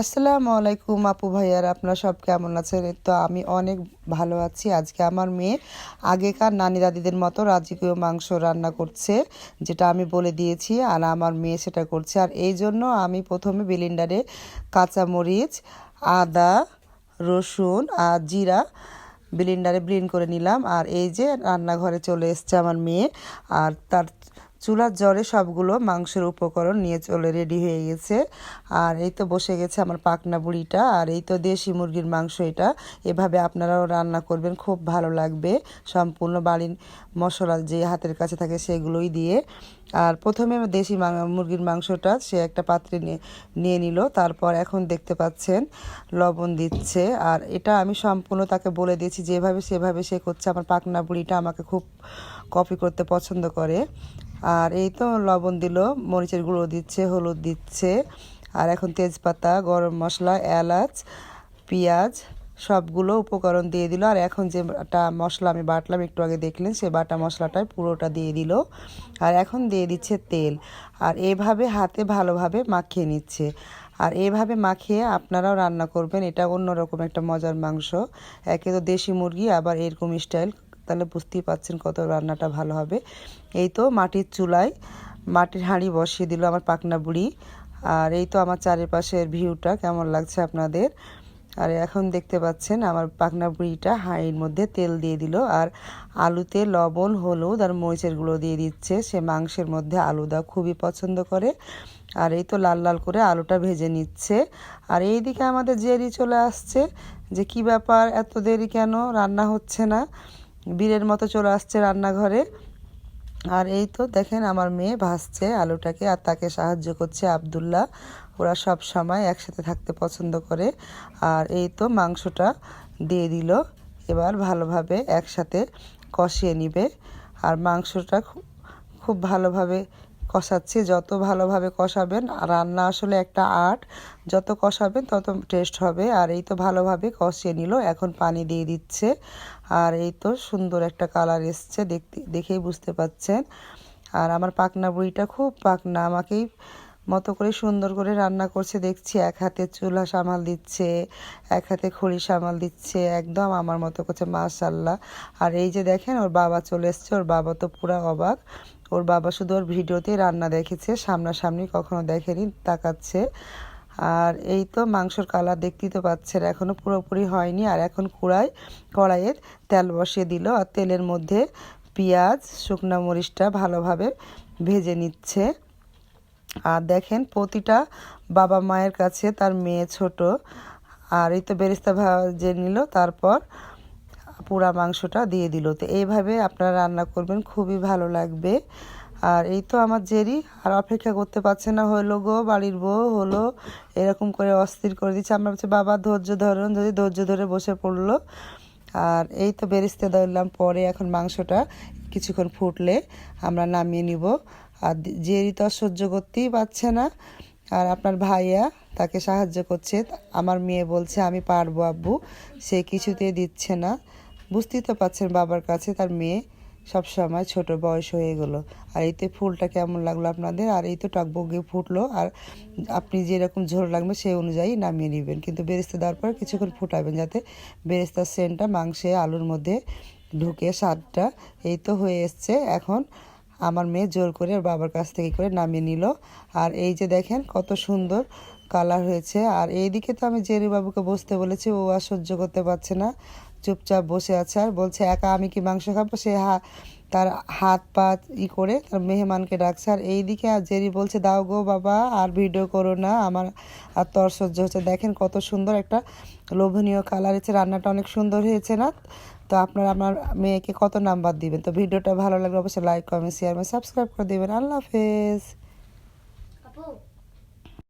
আসসালামু আলাইকুম আপু ভাইয়ার, আপনারা সব কেমন আছেন? তো আমি অনেক ভালো আছি। আজকে আমার মেয়ে আগেকার নানি দাদিদের মতো রাজকীয় মাংস রান্না করছে, যেটা আমি বলে দিয়েছি, আর আমার মেয়ে সেটা করছে। আর এই জন্য আমি প্রথমে বিলিন্ডারে কাঁচামরিচ, আদা, রসুন আর জিরা ব্লিন্ডারে ব্লিন করে নিলাম। আর এই যে রান্নাঘরে চলে এসছে আমার মেয়ে, আর তার চুলার জ্বরে সবগুলো মাংসের উপকরণ নিয়ে চলে রেডি হয়ে গেছে। আর এই তো বসে গেছে আমার পাকনা বুড়িটা। আর এই তো দেশি মুরগির মাংস এটা। এভাবে আপনারাও রান্না করবেন, খুব ভালো লাগবে। সম্পূর্ণ বাড়ির মশলা যে হাতের কাছে থাকে সেগুলোই দিয়ে। আর প্রথমে দেশি মুরগির মাংসটা সে একটা পাত্রে নিয়ে নিল। তারপর এখন দেখতে পাচ্ছেন, লবণ দিচ্ছে। আর এটা আমি সম্পূর্ণ তাকে বলে দিয়েছি, যেভাবে সেভাবে সে করছে। আমার পাকনা বুড়িটা আমাকে খুব কপি করতে পছন্দ করে। আর এই তো লবণ দিল, মরিচের গুঁড়ো দিচ্ছে, হলুদ দিচ্ছে। আর এখন তেজপাতা, গরম মশলা, এলাচ, পেঁয়াজ, সবগুলো উপকরণ দিয়ে দিল। আর এখন যেটা মশলা আমি বাটলাম, একটু আগে দেখলেন, সে বাটা মশলাটাই পুরোটা দিয়ে দিল। আর এখন দিয়ে দিচ্ছে তেল। আর এভাবে হাতে ভালোভাবে মাখিয়ে নিচ্ছে। আর এভাবে মাখিয়ে আপনারাও রান্না করবেন, এটা অন্যরকম একটা মজার মাংস। একে তো দেশি মুরগি, আবার এরকম স্টাইল তাহলে বুঝতেই পাচ্ছেন কত রান্নাটা ভালো হবে। এই তো মাটির চুলায় মাটির হাঁড়ি বসিয়ে দিল আমার পাকনা বুড়ি। আর এই তো আমার চারিপাশের ভিউটা কেমন লাগছে আপনাদের। আর এখন দেখতে পাচ্ছেন আমার পাকনা বুড়িটা হাঁড়ির মধ্যে তেল দিয়ে দিল। আর আলুতে লবণ, হলুদ আর মরিচের গুঁড়ো দিয়ে দিচ্ছে। সে মাংসের মধ্যে আলু দেওয়া খুবই পছন্দ করে। আর এই তো লাল লাল করে আলুটা ভেজে নিচ্ছে। আর এই দিকে আমাদের জেরি চলে আসছে। যে কি ব্যাপার, এত দেরি কেন? রান্না হচ্ছে না। বীরের মতো চলে আসছে রান্নাঘরে। আর এই তো দেখেন আমার মেয়ে ভাসছে আলুটাকে আর তাকে সাহায্য করছে আবদুল্লাহ। ওরা সব সময় একসাথে থাকতে পছন্দ করে। আর এই তো মাংসটা দিয়ে দিল। এবার ভালোভাবে একসাথে কষিয়ে নিবে। আর মাংসটা খুব ভালোভাবে কষাচ্ছি, যত ভালোভাবে কষাবেন রান্না আসলে একটা আর্ট, যত কষাবেন তত টেস্ট হবে। আর এই তো ভালোভাবে কষিয়ে নিল, এখন পানি দিয়ে দিচ্ছে। আর এই তো সুন্দর একটা কালার এসছে, দেখতে, দেখেই বুঝতে পাচ্ছেন। আর আমার পাকনা বুড়িটা খুব পাকনা, আমাকেই মতো করে সুন্দর করে রান্না করছে, দেখছি এক হাতে চুলা সামাল দিচ্ছে, এক হাতে খড়ি সামাল দিচ্ছে, একদম আমার মতো করছে, মাশাল্লাহ। আর এই যে দেখেন, ওর বাবা চলে এসছে, ওর বাবা তো পুরা অবাক। ওর বাবা শুধু ওর ভিডিওতেই রান্না দেখেছে, সামনাসামনি কখনো দেখেনি, তাকাচ্ছে। আর এই তো মাংসর কালার দেখতেই তো পাচ্ছেন এখনও পুরোপুরি হয়নি। আর এখন কুড়ায়, কড়াইয়ের তেল বসিয়ে দিল। আর তেলের মধ্যে পেঁয়াজ, শুকনো মরিচটা ভালোভাবে ভেজে নিচ্ছে। আর দেখেন প্রতিটা বাবা মায়ের কাছে তার মেয়ে ছোট। আর এই তো বেরিস্তা ভাজে নিল, তারপর পুরা মাংসটা দিয়ে দিল। তো এইভাবে আপনারা রান্না করবেন, খুবই ভালো লাগবে। আর এই তো আমার জেরি, আর অপেক্ষা করতে পারছে না হলো গো, বাড়ির বউ হলো, এরকম করে অস্থির করে দিচ্ছে। আমরা বলছি বাবা ধৈর্য ধরুন, যদি ধৈর্য ধরে বসে পড়ল। আর এই তো বেরিস্তে ধরলাম, পরে এখন মাংসটা কিছুক্ষণ ফুটলে আমরা নামিয়ে নিব। আর জেরি তো আর সহ্য করতেই পারছে না। আর আপনার ভাইয়া তাকে সাহায্য করছে। আমার মেয়ে বলছে, আমি পারব আব্বু, সে কিছুতেই দিচ্ছে না। বুঝতেই তো পাচ্ছেন বাবার কাছে তার মেয়ে সব সময় ছোট বয়স হয়ে গেলো। আর এইতে ফুলটা কেমন লাগল আপনাদের? আর এই তো টকবগে ফুটলো। আর আপনি যেরকম ঝোল লাগবে সেই অনুযায়ী নামিয়ে নেবেন। কিন্তু বেরেস্তা দেওয়ার পর কিছুক্ষণ ফুটাবেন যাতে বেরেস্তার সেন্টটা মাংসে আলুর মধ্যে ঢুকে স্বাদটা এই তো হয়ে এসছে। এখন আমার মেয়ে জোর করে ওর বাবার কাছ থেকে করে নামিয়ে নিল। আর এই যে দেখেন কত সুন্দর কালার হয়েছে। আর এইদিকে তো আমি জেরি বাবুকে বসতে বলেছি, ও আর সহ্য করতে পারছে না। চুপচাপ বসে আছে আর বলছে, একা আমি কি মাংস খাব? সে হা, তার হাত পা ই করে তার মেহমানকে ডাকছে। আর এইদিকে আর জেরি বলছে, দাও গো বাবা, আর ভিডিও করো না, আমার আর তর সহ্য হচ্ছে দেখেন কত সুন্দর একটা লোভনীয় কালার হয়েছে রান্নাটা অনেক সুন্দর হয়েছে না? তো আপনারা আমার মেয়েকে কত নাম্বার দিবেন? তো ভিডিওটা ভালো লাগলে অবশ্যই লাইক কমেন্ট শেয়ার সাবস্ক্রাইব করে দেবেন। আল্লাহ হাফেজ।